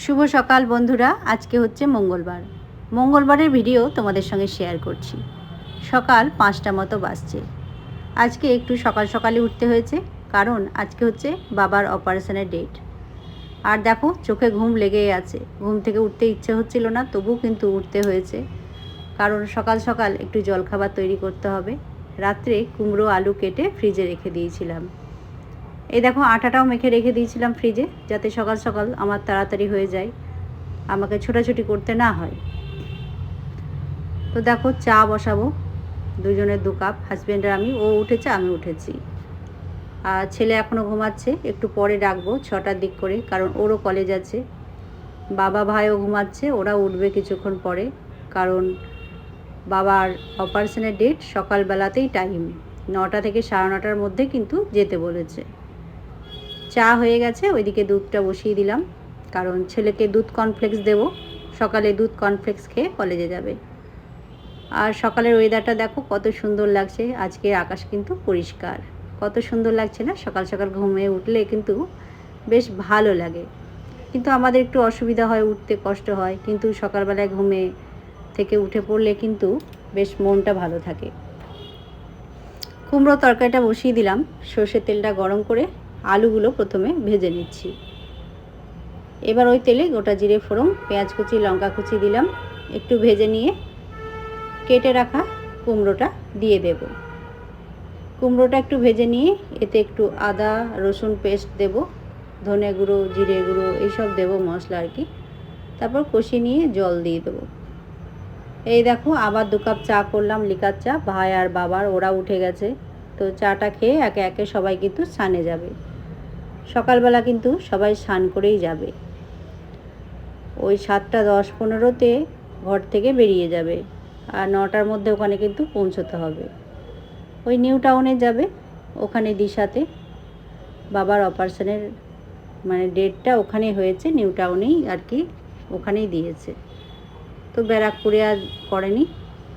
শুভ সকাল বন্ধুরা, আজকে হচ্ছে মঙ্গলবার। মঙ্গলবারের ভিডিও তোমাদের সঙ্গে শেয়ার করছি। সকাল পাঁচটা মতো বাজছে। আজকে একটু সকাল সকালে উঠতে হয়েছে, কারণ আজকে হচ্ছে বাবার অপারেশনের ডেট আর দেখো, চোখে ঘুম লেগেই আছে। ঘুম থেকে উঠতে ইচ্ছে হচ্ছিল না, তবুও কিন্তু উঠতে হয়েছে। কারণ সকাল সকাল একটু জলখাবার তৈরি করতে হবে। রাত্রে কুমড়ো আলু কেটে ফ্রিজে রেখে দিয়েছিলাম। এই দেখো, আটাটাও মেখে রেখে দিয়েছিলাম ফ্রিজে যাতে সকাল সকাল আমার তাড়াতাড়ি হয়ে যায়। আমাকে ছোটাছুটি করতে না হয়। তো দেখো, চা বসাবো। দুজনের দু কাপ হাজব্যান্ডের আমি। ও উঠেছে, আমি উঠেছি। আর ছেলে এখনও ঘুমাচ্ছে, একটু পরে ডাকবো, ছটার দিক করে, কারণ ওরও কলেজ আছে। বাবা ভাইও ঘুমাচ্ছে, ওরা উঠবে কিছুক্ষণ পরে, কারণ বাবার অপারেশনের ডেট সকালবেলাতেই টাইম নটা থেকে সাড়ে নটার মধ্যে কিন্তু যেতে বলেছে। চা হয়ে গেছে, ওইদিকে দুধটা বসিয়ে দিলাম। কারণ ছেলেকে দুধ কর্নফ্লেক্স দেবো, সকালে দুধ কর্নফ্লেক্স খেয়ে কলেজে যাবে। আর সকালের ওয়েদারটা দেখো কত সুন্দর লাগছে, আজকে আকাশ কিন্তু পরিষ্কার। কত সুন্দর লাগছে না? সকাল সকাল ঘুমিয়ে উঠলে কিন্তু বেশ ভালো লাগে। কিন্তু আমাদের একটু অসুবিধা হয়, উঠতে কষ্ট হয়। কিন্তু সকালবেলায় ঘুমে থেকে উঠে পড়লে কিন্তু বেশ মনটা ভালো থাকে। কুমড়ো তরকারিটা বসিয়ে দিলাম, সর্ষের তেলটা গরম করে আলুগুলো প্রথমে ভেজে নিচ্ছি। এবার ওই তেলে গোটা জিরে ফোড়ন, পেঁয়াজ কুচি, লঙ্কা কুচি দিলাম। একটু ভেজে নিয়ে কেটে রাখা কুমড়োটা দিয়ে দেব। কুমড়োটা একটু ভেজে নিয়ে এতে একটু আদা, রসুন পেস্ট দেব, ধনে গুঁড়ো, জিরে গুঁড়ো এইসব দেবো মশলা আর কি। তারপর কষিয়ে নিয়ে জল দিয়ে দেবো। এই দেখো, আবার দু কাপ চা করলাম, লিকার চা। ভাই আর বাবার, ওরা উঠে গেছে। তো চাটা খেয়ে একে একে সবাই কিন্তু স্নানে যাবে। সকালবেলা কিন্তু সবাই স্নান করেই যাবে। ওই সাতটা দশ পনেরোতে ঘর থেকে বেরিয়ে যাবে আর নটার মধ্যে ওখানে কিন্তু পৌঁছতে হবে। ওই নিউ টাউনে যাবে, ওখানে দিশাতে। বাবার অপারেশনের মানে ডেটটা ওখানে হয়েছে, নিউ টাউনেই আর কি ওখানেই দিয়েছে। তো ব্যারাকপুরে আর করেনি,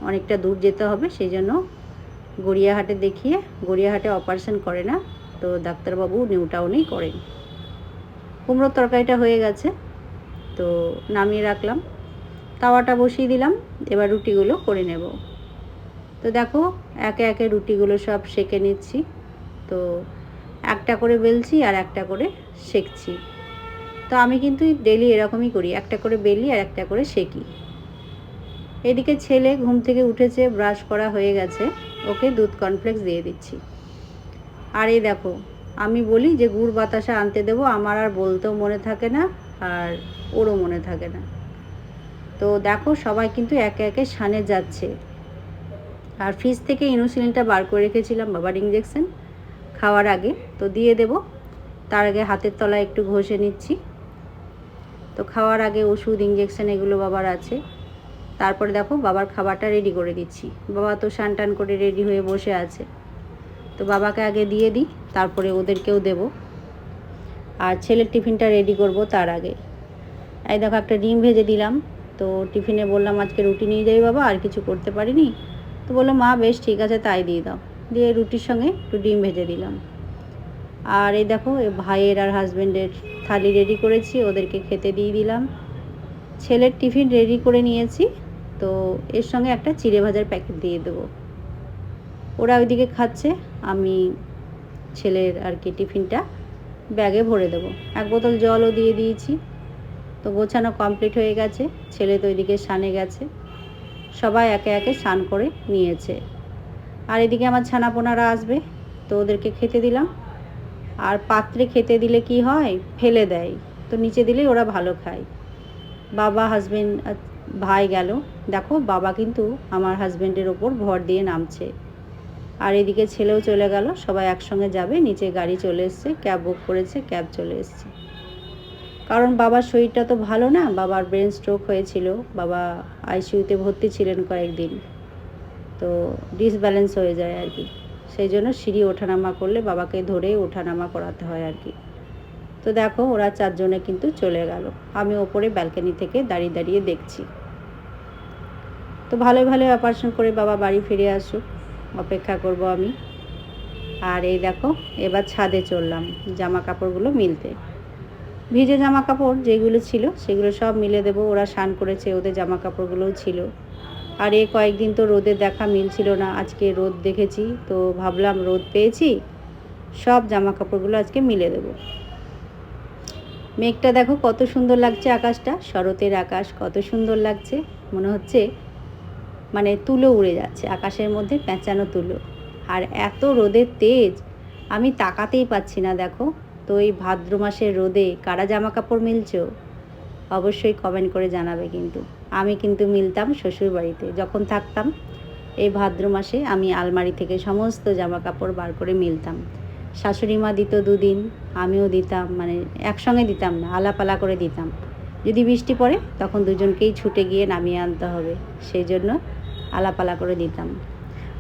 অনেকটা দূর যেতে হবে, সেই জন্য গড়িয়াহাটে দেখিয়ে, গড়িয়াহাটে অপারেশন করে না। তো ডাক্তারবাবু নিউ টাউনেই করেন। কুমড়োর তরকারিটা হয়ে গেছে, তো নামিয়ে রাখলাম। তাওয়াটা বসিয়ে দিলাম, এবার রুটিগুলো করে নেব। তো দেখো, একে একে রুটিগুলো সব সেকে নিচ্ছি। তো একটা করে বেলছি আর একটা করে সেকছি। তো আমি কিন্তু ডেলি এরকমই করি, একটা করে বেলি আর একটা করে সেকি। এদিকে ছেলে ঘুম থেকে উঠেছে, ব্রাশ করা হয়ে গেছে, ওকে দুধ কর্নফ্লেক্স দিয়ে দিচ্ছি। আর এই দেখো, আমি বলি যে গুড় বাতাসা আনতে দেবো, আমার আর বলতেও মনে থাকে না, আর ওরও মনে থাকে না। তো দেখো, সবাই কিন্তু একে একে সানে যাচ্ছে। আর ফ্রিজ থেকে ইনসুলিনটা বার করে রেখেছিলাম বাবার ইঞ্জেকশন খাওয়ার আগে, তো দিয়ে দেব। তার আগে হাতের তলায় একটু ঘষে নিচ্ছি। তো খাওয়ার আগে ওষুধ ইঞ্জেকশন এগুলো বাবার আছে। তারপরে দেখো, বাবার খাবারটা রেডি করে দিচ্ছি। বাবা তো স্নান টান করে রেডি হয়ে বসে আছে। তো বাবাকে আগে দিয়ে দিই, তারপরে ওদেরকেও দেব। আর ছেলের টিফিনটা রেডি করব তার আগে। এই দেখো একটা ডিম ভেজে দিলাম, তো টিফিনে বললাম আজকে রুটি নিয়ে যাই বাবা, আর কিছু করতে পারিনি। তো বলল, মা, বেশ, ঠিক আছে, তাই দিয়ে দাও। দিয়ে রুটির সঙ্গে একটু ডিম ভেজে দিলাম। আর এই দেখো ভাইয়ের আর হাজব্যান্ডের থালি রেডি করেছি, ওদেরকে খেতে দিয়ে দিলাম। ছেলের টিফিন রেডি করে নিয়েছি, তো এর সঙ্গে একটা চিড়ে ভাজার প্যাকেট দিয়ে দেবো। ওরা ওইদিকে খাচ্ছে, আমি ছেলের আর কি টিফিনটা ব্যাগে ভরে দেবো। এক বোতল জলও দিয়ে দিয়েছি, তো গোছানো কমপ্লিট হয়ে গেছে, ছেলে তো ওইদিকে সানে গেছে, সবাই একে একে স্নান করে নিয়েছে। আর এদিকে আমার ছানাপোনারা আসবে, তো ওদেরকে খেতে দিলাম। আর পাত্রে খেতে দিলে কি হয়? ফেলে দেয়, তো নিচে দিলেই ওরা ভালো খায়। বাবা হাজবেন্ড ভাই গেল। দেখো, বাবা কিন্তু আমার হাজবেন্ডের ওপর ভর দিয়ে নামছে। আর এদিকে ছেলেও চলে গেল, সবাই একসঙ্গে যাবে, নিচে গাড়ি চলে এসছে, ক্যাব বুক করেছে, ক্যাব চলে এসছে। কারণ বাবার শরীরটা তো ভালো না, বাবার ব্রেন স্ট্রোক হয়েছিল, বাবা আইসিইউতে ভর্তি ছিলেন কয়েকদিন। তো ডিসব্যালেন্স হয়ে যায় আর কি। সেই জন্য সিঁড়ি ওঠানামা করলে বাবাকে ধরে ওঠানামা করাতে হয় আর কি। তো দেখো, ওরা চারজনে কিন্তু চলে গেল। আমি ওপরে ব্যালকনি থেকে দাঁড়িয়ে দাঁড়িয়ে দেখছি। তো ভালো ভালো অপারেশন করে বাবা বাড়ি ফিরে আসুক। অপেক্ষা করব আমি। আর এই দেখো, এবার ছাদে চললাম জামা কাপড়গুলো মিলতে। ভিজে জামা কাপড় যেগুলো ছিল, সেগুলো সব মিলে দেবো। ওরা স্নান করেছে, ওদের জামা কাপড়গুলোও ছিল। আর এ কয়েকদিন তো রোদের দেখা মিলছিল না, আজকে রোদ দেখেছি, তো ভাবলাম রোদ পেয়েছি, সব জামা কাপড়গুলো আজকে মিলে দেবো। মেঘটা দেখো কত সুন্দর লাগছে আকাশটা, শরতের আকাশ কত সুন্দর লাগছে, মনে হচ্ছে মানে তুলো উড়ে যাচ্ছে, আকাশের মধ্যে পেঁচানো তুলো। আর এত রোদের তেজ, আমি তাকাতেই পাচ্ছি না, দেখো। তো এই ভাদ্র মাসের রোদে কারা জামা কাপড় মিলছো? অবশ্যই কমেন্ট করে জানাবে কিন্তু। আমি কিন্তু মিলতাম শ্বশুর বাড়িতে যখন থাকতাম, এই ভাদ্র মাসে আমি আলমারি থেকে সমস্ত জামা কাপড় বার করে মিলতাম। শাশুড়ি মা দিত দুদিন, আমিও দিতাম মানে একসঙ্গে দিতাম না আলাপালা করে দিতাম। যদি বৃষ্টি পড়ে, তখন দুজনকেই ছুটে গিয়ে নামিয়ে আনতে হবে। সেই জন্য আলাপালা করে দিতাম।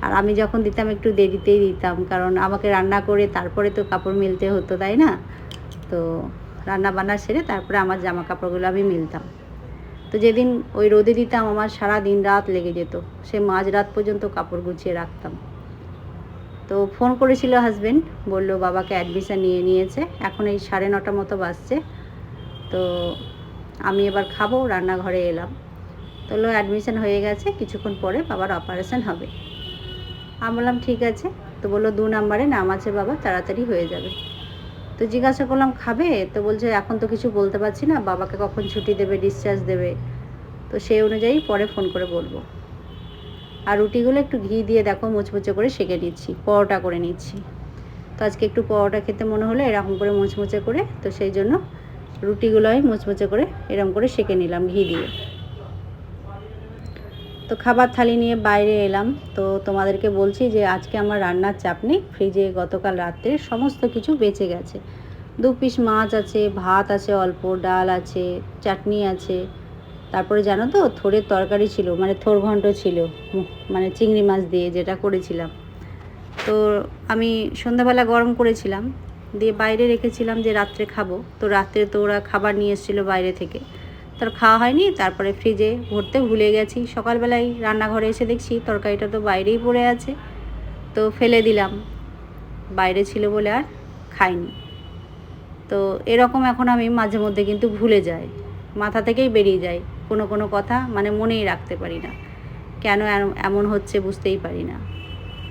আর আমি যখন দিতাম একটু দেরিতেই দিতাম, কারণ আমাকে রান্না করে তারপরে তো কাপড় মিলতে হতো, তাই না? তো রান্না বান্না সেরে তারপরে আমার জামা কাপড়গুলো আমি মিলতাম। তো যেদিন ওই রোদে দিতাম, আমার সারা দিন রাত লেগে যেত। সে মাঝ রাত পর্যন্ত কাপড় গুছিয়ে রাখতাম। তো ফোন করেছিল হাজবেন্ড, বলল, বাবাকে অ্যাডমিশন নিয়ে নিয়েছে। এখন এই সাড়ে নটা মতো বাজছে। তো আমি এবার খাব, রান্নাঘরে এলাম। তো বলল অ্যাডমিশন হয়ে গেছে, কিছুক্ষণ পরে বাবার অপারেশন হবে। আমি বললাম, ঠিক আছে। তো বলল, দু নাম্বারে নাম আছে বাবা, তাড়াতাড়ি হয়ে যাবে। তো জিজ্ঞাসা করলাম, খাবে? তো বলছে, এখন তো কিছু বলতে পারছি না, বাবাকে কখন ছুটি দেবে ডিসচার্জ দেবে? তো সেই অনুযায়ী পরে ফোন করে বলব। আর রুটিগুলো একটু ঘি দিয়ে দেখো মুচমুচে করে সেঁকে নিচ্ছি, পরোটা করে নিচ্ছি। তো আজকে একটু পরোটা খেতে মনে হলো, এরকম করে মুচমুচে করে, তো সেই জন্য রুটিগুলো আমি মুচমুচে করে এরকম করে সেঁকে নিলাম ঘি দিয়ে। তো খাবার থালি নিয়ে বাইরে এলাম। তো তোমাদেরকে বলছি যে, আজকে আমার রান্নার চাপ নেই। ফ্রিজে গতকাল রাত্রে সমস্ত কিছু বেঁচে গেছে। দু পিস মাছ আছে, ভাত আছে, অল্প ডাল আছে, চাটনি আছে। তারপরে জানো তো, থোড়ের তরকারি ছিল মানে থোর ঘন্ট ছিল মানে চিংড়ি মাছ দিয়ে যেটা করেছিলাম। তো আমি সন্ধ্যাবেলা গরম করেছিলাম, দিয়ে বাইরে রেখেছিলাম যে, রাত্রে খাব। তো রাত্রে তো ওরা খাবার নিয়ে এসেছিল বাইরে থেকে। তার খাওয়া হয়নি, তারপরে ফ্রিজে ভরতে ভুলে গেছি। সকালবেলায় রান্নাঘরে এসে দেখছি তরকারিটা তো বাইরেই পড়ে আছে। তো ফেলে দিলাম। বাইরে ছিল বলে আর খাইনি। তো এরকম এখন আমি মাঝে মধ্যে কিন্তু ভুলে যাই। মাথা থেকেই বেরিয়ে যায় কোনো কোনো কথা মানে মনেই রাখতে পারি না। কেন এমন হচ্ছে বুঝতেই পারি না।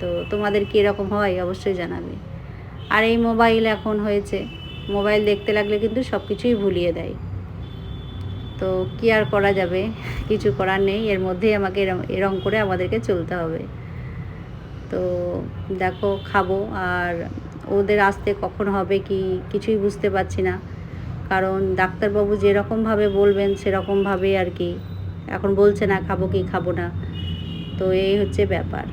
তো তোমাদের কী এরকম হয় অবশ্যই জানাবে। আর এই মোবাইল এখন হয়েছে। মোবাইল দেখতে লাগলে কিন্তু সব কিছুই ভুলিয়ে দেয়। তো কী আর করা যাবে? কিছু করার নেই। এর মধ্যেই আমাকে এরম এরম করে আমাদেরকে চলতে হবে। তো দেখো, খাব। আর ওদের আসতে কখন হবে কি কিছুই বুঝতে পারছি না। কারণ ডাক্তারবাবু যেরকমভাবে বলবেন, সেরকমভাবে আর কি। এখন বলছে না, খাব কি খাব না। তো এই হচ্ছে ব্যাপার।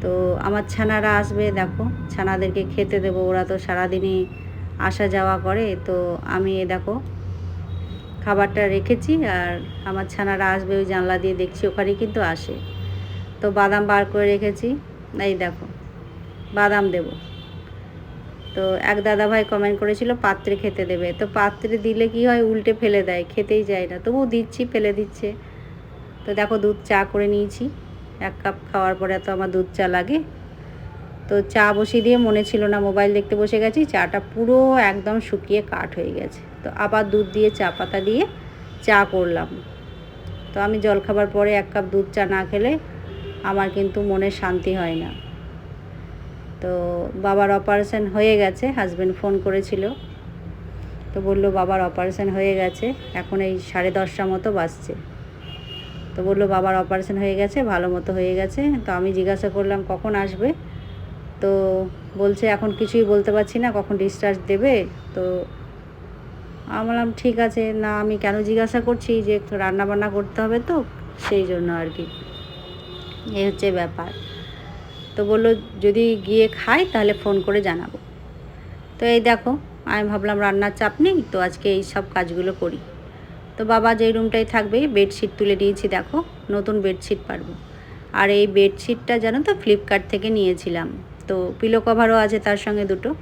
তো আমার ছানারা আসবে, দেখো। ছানাদেরকে খেতে দেবো। ওরা তো সারাদিনই আসা যাওয়া করে। তো আমি এ দেখো খাবারটা রেখেছি আর আমার ছানারা আসবে ওই জানলা দিয়ে দেখছি, ওখানেই কিন্তু আসে। তো বাদাম বার করে রেখেছি। এই দেখো, বাদাম দেব। তো এক দাদা ভাই কমেন্ট করেছিল, পাত্রে খেতে দেবে। তো পাত্রে দিলে কি হয়, উল্টে ফেলে দেয়, খেতেই যায় না। তবু দিচ্ছি, ফেলে দিচ্ছে। তো দেখো, দুধ চা করে নিয়েছি। এক কাপ খাওয়ার পরে তো আমার দুধ চা লাগে। তো চা বসিয়ে দিয়ে, মনে ছিল না, মোবাইল দেখতে বসে গেছি। চাটা পুরো একদম শুকিয়ে কাঠ হয়ে গেছে। তো আবার দুধ দিয়ে চা পাতা দিয়ে চা করলাম। তো আমি জলখাবার পরে এক কাপ দুধ চা না খেলে আমার কিন্তু মনে শান্তি হয় না। তো বাবার অপারেশন হয়ে গেছে হাজব্যান্ড ফোন করেছিল। তো বলল, বাবার অপারেশন হয়ে গেছে, এখন এই সাড়ে দশটা মতো বাজছে। তো বলল, বাবার অপারেশন হয়ে গেছে, ভালো মতো হয়ে গেছে। তো আমি জিজ্ঞাসা করলাম, কখন আসবে? তো বলছে, এখন কিছুই বলতে পারছি না, কখন ডিসচার্জ দেবে? তো বললাম, ঠিক আছে, না, আমি কেন জিজ্ঞাসা করছি যে রান্না বান্না করতে হবে তো? সেই জন্য আর কি। এই হচ্ছে ব্যাপার। তো বলল, যদি গিয়ে খাই তাহলে ফোন করে জানাব। তো এই দেখো, আমি ভাবলাম রান্নার চাপ নেই, তো আজকে এই সব কাজগুলো করি। তো বাবা যেই রুমটাই থাকবে, বেডশিট তুলে দিয়েছি দেখো, নতুন বেডশিট পারব। আর এই বেডশিটটা জানো তো ফ্লিপকার্ট থেকে নিয়েছিলাম। তো পিলো কভারও আছে তার সঙ্গে দুটো।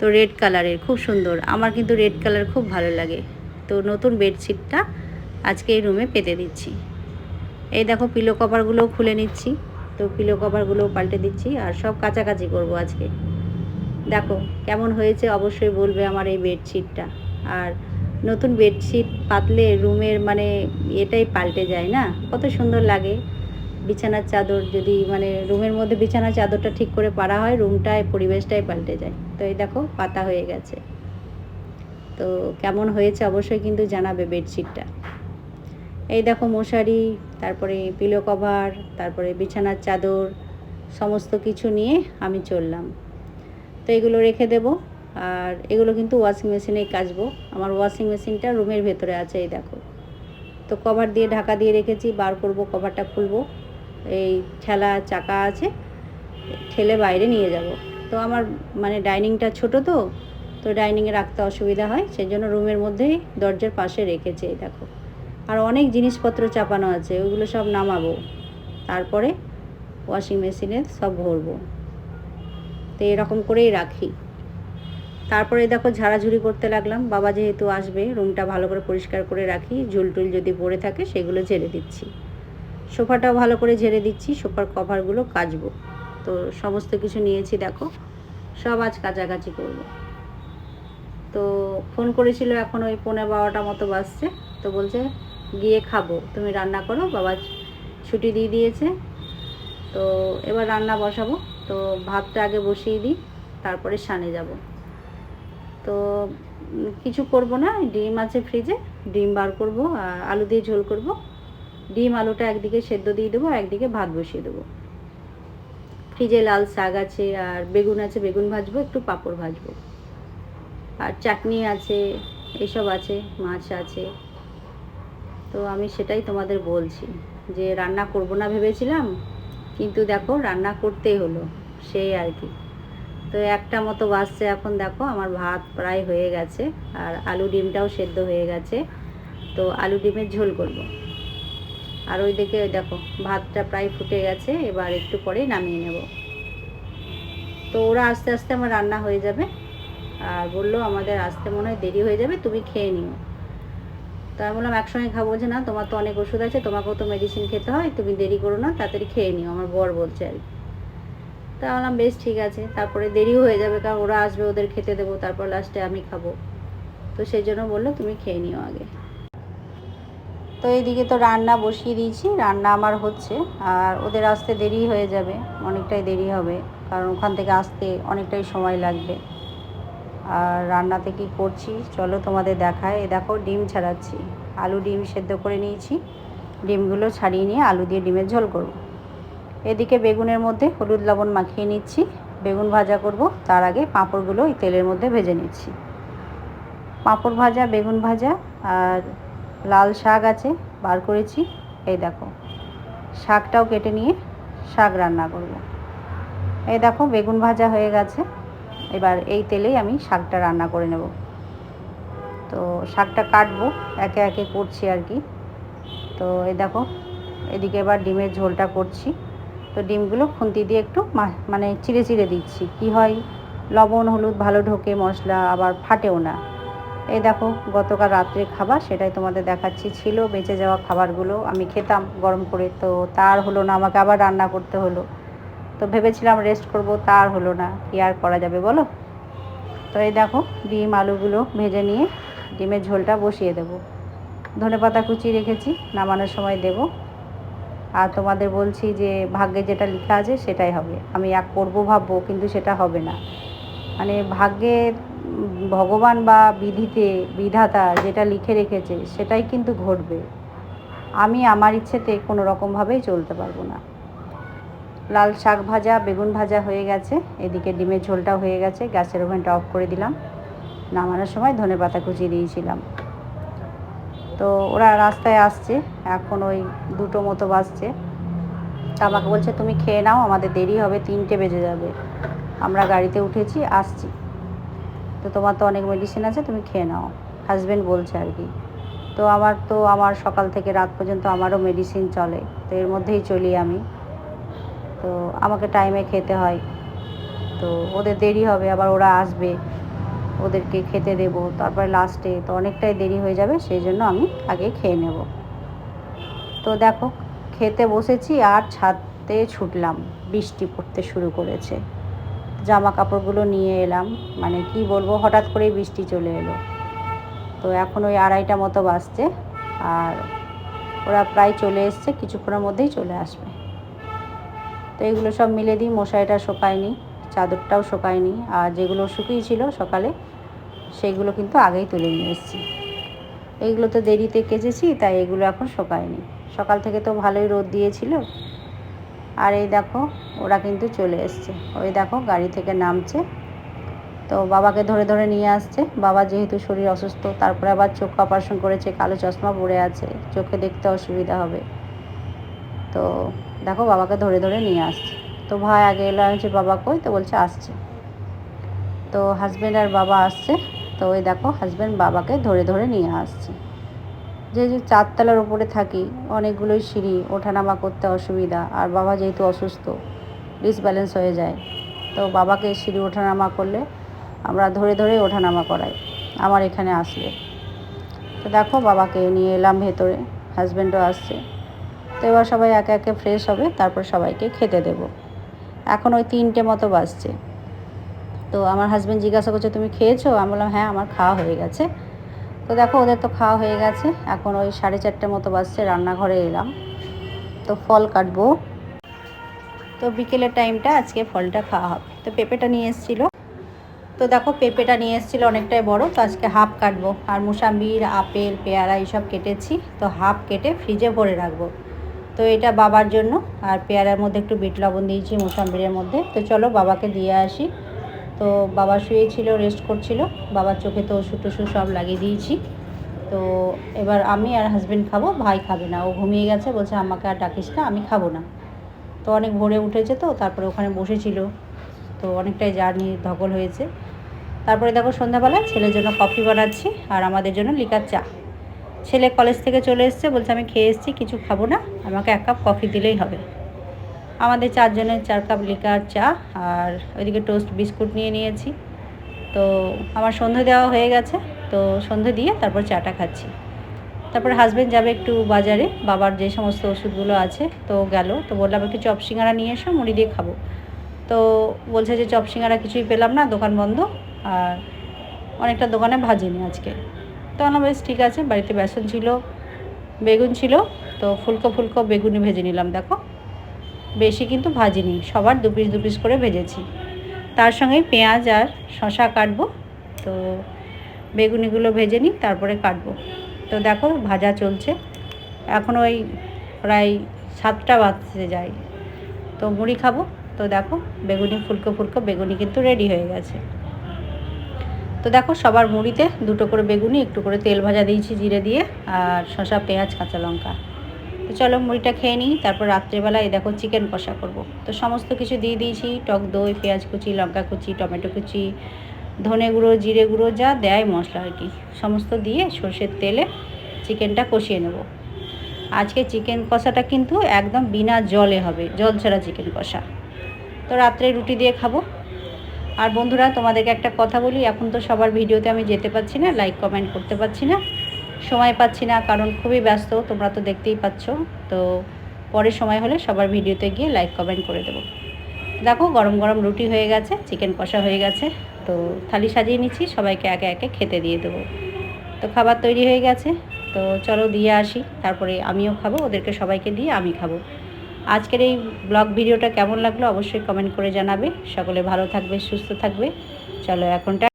তো রেড কালারের খুব সুন্দর। আমার কিন্তু রেড কালার খুব ভালো লাগে। তো নতুন বেডশিটটা আজকে এই রুমে পেতে দিচ্ছি। এই দেখো পিলো কভারগুলোও খুলে নিচ্ছি। তো পিলো কভারগুলোও পাল্টে দিচ্ছি আর সব কাছাকাছি করব আজকে। দেখো কেমন হয়েছে অবশ্যই বলবে আমার এই বেডশিটটা আর নতুন বেডশিট পাতলে রুমের মানে এটাই পাল্টে যায় না? কত সুন্দর লাগে। বিছানার চাদর যদি মানে রুমের মধ্যে বিছানার চাদরটা ঠিক করে পারা হয়, রুমটায় পরিবেশটাই পাল্টে যায়। তো এই দেখো, পাতা হয়ে গেছে। তো কেমন হয়েছে অবশ্যই কিন্তু জানাবে বেডশিটটা। এই দেখো মশারি, তারপরে পিলো কভার তারপরে বিছানার চাদর, সমস্ত কিছু নিয়ে আমি চললাম। তো এগুলো রেখে দেব। আর এগুলো কিন্তু ওয়াশিং মেশিনেই কাচবো। আমার ওয়াশিং মেশিনটা রুমের ভেতরে আছে, এই দেখো। তো কভার দিয়ে ঢাকা দিয়ে রেখেছি, বার করব কভারটা খুলবো। এই ঠেলা চাকা আছে, ঠেলে বাইরে নিয়ে যাব। তো আমার মানে ডাইনিংটা ছোট তো তো ডাইনিংয়ে রাখতে অসুবিধা হয় সেই জন্য রুমের মধ্যেই দরজার পাশে রেখেছে দেখো। আর অনেক জিনিসপত্র চাপানো আছে, ওগুলো সব নামাবো। তারপরে ওয়াশিং মেশিনে সব ভরবো। তো এরকম করেই রাখি। তারপরে দেখো ঝাড়াঝুড়ি করতে লাগলাম, বাবা যেহেতু আসবে, রুমটা ভালো করে পরিষ্কার করে রাখি, ঝুলটুল যদি পড়ে থাকে সেগুলো ঝেড়ে দিচ্ছি। সোফাটাও ভালো করে ঝেড়ে দিচ্ছি, সোফার কভারগুলো কাচবো। তো সমস্ত কিছু নিয়েছি, দেখো, সব আজ কাছাকাছি করব। তো ফোন করেছিল এখন ওই পনেরো বারোটা মতো বাজছে, তো বলছে গিয়ে খাব, তুমি রান্না করো, বাবা ছুটি দিয়ে দিয়েছে। তো এবার রান্না বসাবো, তো ভাতটা আগে বসিয়ে দিই, তারপরে সানে যাব। তো কিছু করব না, ডিম আছে ফ্রিজে, ডিম বার করব আর আলু দিয়ে ঝোল করব। ডিম আলুটা একদিকে সেদ্ধ দিয়ে দেবো আর একদিকে ভাত বসিয়ে দেবো। ফ্রিজে লাল শাক আছে আর বেগুন আছে, বেগুন ভাজবো, একটু পাঁপড় ভাজবো। আর চাটনি আছে, এসব আছে, মাছ আছে। তো আমি সেটাই তোমাদের বলছি যে রান্না করব না ভেবেছিলাম, কিন্তু দেখো রান্না করতেই হলো, সেই আর কি। তো একটা মতো বাসছে এখন দেখো, আমার ভাত প্রায় হয়ে গেছে আর আলু ডিমটাও সেদ্ধ হয়ে গেছে। তো আলু ডিমের ঝোল করব। আর ওই দিকে ওই দেখো, ভাতটা প্রায় ফুটে গেছে, এবার একটু পরেই নামিয়ে নেব। তো ওরা আস্তে আস্তে আমার রান্না হয়ে যাবে। আর বলল, আমাদের আসতে মনে হয় দেরি হয়ে যাবে, তুমি খেয়ে নিও। তো আমি বললাম, একসঙ্গে খাব যে না, তোমার তো অনেক ওষুধ আছে, তোমাকেও তো মেডিসিন খেতে হয়, তুমি দেরি করো না, তাড়াতাড়ি খেয়ে নিও। আমার বর বলছে আর কি। তা বললাম, বেশ, ঠিক আছে, তারপরে দেরিও হয়ে যাবে, কারণ ওরা আসবে, ওদের খেতে দেবো, তারপর লাস্টে আমি খাব। তো সেই জন্য বলল, তুমি খেয়ে নিও আগে। তো এইদিকে তো রান্না বসিয়ে দিয়েছি, রান্না আমার হচ্ছে, আর ওদের আসতে দেরি হয়ে যাবে, অনেকটাই দেরি হবে, কারণ ওখান থেকে আসতে অনেকটাই সময় লাগবে। আর রান্নাতে কি করছি, চলো তোমাদের দেখায় দেখো, ডিম ছাড়াচ্ছি। আলু ডিম সেদ্ধ করে নিয়েছি। ডিমগুলো ছাড়িয়ে নিয়ে আলু দিয়ে ডিমের ঝোল করব। এদিকে বেগুনের মধ্যে হলুদ লবণ মাখিয়ে নিচ্ছি। বেগুন ভাজা করব, তার আগে পাঁপড়গুলো এই তেলের মধ্যে ভেজে নিচ্ছি। পাঁপড় ভাজা, বেগুন ভাজা, আর লাল শাক আছে, বার করেছি। এই দেখো, শাকটাও কেটে নিয়ে শাক রান্না করব। এই দেখো, বেগুন ভাজা হয়ে গেছে। এবার এই তেলেই আমি শাকটা রান্না করে নেব। তো শাকটা কাটবো, একে একে করছি আর কি। তো এই দেখো, এদিকে এবার ডিমের ঝোলটা করছি। তো ডিমগুলো খুন্তি দিয়ে একটু মানে চিড়ে চিড়ে দিচ্ছি। কি হয়, লবণ, হলুদ ভালো ঢোকে, মশলা আবার ফাটেও না। এই দেখো, গতকাল রাত্রে খাবার সেটাই তোমাদের দেখাচ্ছি। ছিল বেঁচে যাওয়া খাবারগুলো, আমি খেতাম গরম করে, তো তার হলো না, আমাকে আবার রান্না করতে হলো। তো ভেবেছিলাম রেস্ট করব, তার হলো না, কি আর করা যাবে বলো? তো এই দেখো, ডিম, আলুগুলো ভেজে নিয়ে ডিমের ঝোলটা বসিয়ে দেবো। ধনে পাতা কুচি রেখেছি, নামানোর সময় দেব। আর তোমাদের বলছি যে, ভাগ্যে যেটা লেখা আছে সেটাই হবে। আমি এক করব, ভাববো, কিন্তু সেটা হবে না। মানে ভাগ্যে ভগবান বা বিধিতে বিধাতা যেটা লিখে রেখেছে, সেটাই কিন্তু ঘটবে। আমি আমার ইচ্ছেতে কোনো রকমভাবেই চলতে পারব না। লাল শাক ভাজা, বেগুন ভাজা হয়ে গেছে। এদিকে ডিমের ঝোলটা হয়ে গেছে। গ্যাসের ওভেনটা অফ করে দিলাম। নামানোর সময় ধনে পাতা কুচিয়ে দিয়েছিলাম। তো ওরা রাস্তায় আসছে। এখন ওই দুটো মতো বাজছে। তা আমাকে বলছে, তুমি খেয়ে নাও, আমাদের দেরি হবে, তিনটে বেজে যাবে। আমরা গাড়িতে উঠেছি, আসছি। তো তোমার তো অনেক মেডিসিন আছে, তুমি খেয়ে নাও। হাজব্যান্ড বলছে আর কি। তো আমার তো আমার সকাল থেকে রাত পর্যন্ত আমারও মেডিসিন চলে, তো এর মধ্যেই চলি আমি। তো আমাকে টাইমে খেতে হয়। তো ওদের দেরি হবে, আবার ওরা আসবে। ওদেরকে খেতে দেব। তারপরে লাস্টে তো অনেকটাই দেরি হয়ে যাবে, সেই জন্য আমি আগে খেয়ে নেব। তো দেখো, খেতে বসেছি আর ছাদতে ছুটলাম। বৃষ্টি পড়তে শুরু করেছে। জামা কাপড়গুলো নিয়ে এলাম। মানে কি বলব, হঠাৎ করেই বৃষ্টি চলে এলো। তো এখন ওই আড়াইটা মতো বাজছে আর ওরা প্রায় চলে এসছে, কিছুক্ষণের মধ্যেই চলে আসবে। তো এগুলো সব মিলে দিই, মশারিটা শোকায়নি, চাদরটাও শোকায়নি, আর যেগুলো শুকিয়েছিল সকালে সেইগুলো কিন্তু আগেই তুলে নিয়ে এসেছি। এইগুলো তো দেরিতে কেচেছি, তাই এগুলো এখন শোকায়নি। সকাল থেকে তো ভালোই রোদ দিয়েছিল আর এই দেখো, ওরা কিন্তু চলে এসছে। ওই দেখো, গাড়ি থেকে নামছে। তো বাবাকে ধরে ধরে নিয়ে আসছে। বাবা যেহেতু শরীর অসুস্থ, তারপরে আবার চোখ অপারেশন করেছে, কালো চশমা পরে আছে। চোখে দেখতে অসুবিধা হবে। তো দেখো, বাবাকে ধরে ধরে নিয়ে আসছে। তো ভাই আগে এলো বলছি, বাবা কই? তো বলছে, আসছে। তো হাজব্যান্ড আর বাবা আসছে। তো ওই দেখো হাজব্যান্ড বাবাকে ধরে ধরে নিয়ে আসছে। যে চারতলার উপরে থাকি, অনেকগুলোই সিঁড়ি, ওঠানামা করতে অসুবিধা। আর বাবা যেহেতু অসুস্থ ডিসব্যালেন্স হয়ে যায়। তো বাবাকে সিঁড়ি ওঠানামা করলে আমরা ধরে ধরে ওঠানামা করাই, আমার এখানে আসলে। তো দেখো, বাবাকে নিয়ে এলাম ভেতরে হাজব্যান্ডও আসছে। তো এবার সবাই একে একে ফ্রেশ হবে, তারপর সবাইকে খেতে দেব। এখন ওই তিনটে মতো বাজছে। তো আমার হাজব্যান্ড জিজ্ঞাসা করছে, তুমি খেয়েছো? আমি বললাম হ্যাঁ আমার খাওয়া হয়ে গেছে। তো দেখো, ওদের তো খাওয়া হয়ে গেছে। এখন ওই সাড়ে চারটে মতো বাজছে, রান্নাঘরে এলাম। তো ফল কাটবো। তো বিকেলের টাইমটা আজকে ফলটা খাওয়া হবে। তো পেঁপেটা নিয়ে এসেছিল। তো দেখো, পেঁপেটা নিয়ে এসেছিল অনেকটাই বড়, তো আজকে হাফ কাটবো। আর মুসাম্বির, আপেল, পেয়ারা এইসব কেটেছি। তো হাফ কেটে ফ্রিজে ভরে রাখব। তো এটা বাবার জন্য। আর পেয়ারার মধ্যে একটু বিট লবণ দিয়েছি মুসাম্বিরের মধ্যে। তো চলো বাবাকে দিয়ে আসি। তো বাবা শুয়েছিল রেস্ট করছিল। বাবার চোখে তো ওষুধ টষুধ সব লাগিয়ে দিয়েছি। তো এবার আমি আর হাজব্যান্ড খাব, ভাই খাবে না। ও ঘুমিয়ে গেছে, বলছে, আমাকে আর ডাকিস না, আমি খাব না। তো অনেক ভোরে উঠেছে তো, তারপরে ওখানে বসেছিল। তো অনেকটাই জার্নি ধকল হয়েছে। তারপরে দেখো সন্ধ্যাবেলা ছেলের জন্য কফি বানাচ্ছি আর আমাদের জন্য লিকার চা। ছেলে কলেজ থেকে চলে এসছে, বলছে, আমি খেয়ে এসেছি, কিছু খাব না। আমাকে এক কাপ কফি দিলেই হবে। আমাদের চারজনের চার কাপ লিকার চা আর ওইদিকে টোস্ট বিস্কুট নিয়ে নিয়েছি। তো আমার সন্ধে দেওয়া হয়ে গেছে, তো সন্ধে দিয়ে তারপর চাটা খাচ্ছি। তারপর হাজব্যান্ড যাবে একটু বাজারে, বাবার যে সমস্ত ওষুধগুলো আছে তো গেল। তো বললাম, একটু চপ সিঙ্গারা নিয়ে এসো, মুড়ি দিয়ে খাব। তো বলছে যে, চপ সিঙ্গারা কিছুই পেলাম না, দোকান বন্ধ আর অনেকটা দোকানে ভাজিনি আজকে। তো আমরা বেশ, ঠিক আছে। বাড়িতে বেসন ছিল, বেগুন ছিল, তো ফুলকো ফুলকো বেগুনি ভেজে নিলাম, দেখো। বেশি কিন্তু ভাজিনি সবার দু পিস দু পিস করে ভেজেছি। তার সঙ্গে পেঁয়াজ আর শশা কাটবো, তো বেগুনিগুলো ভেজে নিই, তারপরে কাটবো। তো দেখো ভাজা চলছে। এখন ওই প্রায় সাতটা বাজতে যায়। তো মুড়ি খাব। তো দেখো বেগুনি ফুলকো ফুলকো বেগুনি কিন্তু রেডি হয়ে গেছে। তো দেখো সবার মুড়িতে দুটো করে বেগুনি, একটু করে তেল ভাজা দিয়েছি জিরে দিয়ে, আর শসা, পেঁয়াজ, কাঁচা লঙ্কা। তো চলো মুড়িটা খেয়ে নিই, তারপর রাত্রেবেলা এই দেখো চিকেন কষা করব। তো সমস্ত কিছু দিয়ে দিয়েছি, টক দই, পেঁয়াজ কুচি, লঙ্কা কুচি, টমেটো কুচি, ধনে গুঁড়ো, জিরে গুঁড়ো, যা দেয় মশলা আর কি। সমস্ত দিয়ে সর্ষের তেলে চিকেনটা কষিয়ে নেব। আজকে চিকেন কষাটা কিন্তু একদম বিনা জলে হবে, জল ছাড়া চিকেন কষা। তো রাত্রে রুটি দিয়ে খাব। আর বন্ধুরা, তোমাদেরকে একটা কথা বলি, এখন তো সবার ভিডিওতে আমি যেতে পারছি না লাইক কমেন্ট করতে পারছি না। সময় পাচ্ছি না, কারণ খুবই ব্যস্ত, তোমরা তো দেখতেই পাচ্ছ। তো পরে সময় হলে সবার ভিডিওতে গিয়ে লাইক কমেন্ট করে দেবো। দেখো, গরম গরম রুটি হয়ে গেছে চিকেন কষা হয়ে গেছে, তো থালি সাজিয়ে নিচ্ছি, সবাইকে একে একে খেতে দিয়ে দেবো। তো খাবার তৈরি হয়ে গেছে, তো চলো দিয়ে আসি, তারপরে আমিও খাব, ওদেরকে সবাইকে দিয়ে আমি খাব। আজকের এই ব্লগ ভিডিওটা কেমন লাগল অবশ্যই কমেন্ট করে জানাবে, সকলে ভালো থাকবে, সুস্থ থাকবে, চলো এখনটা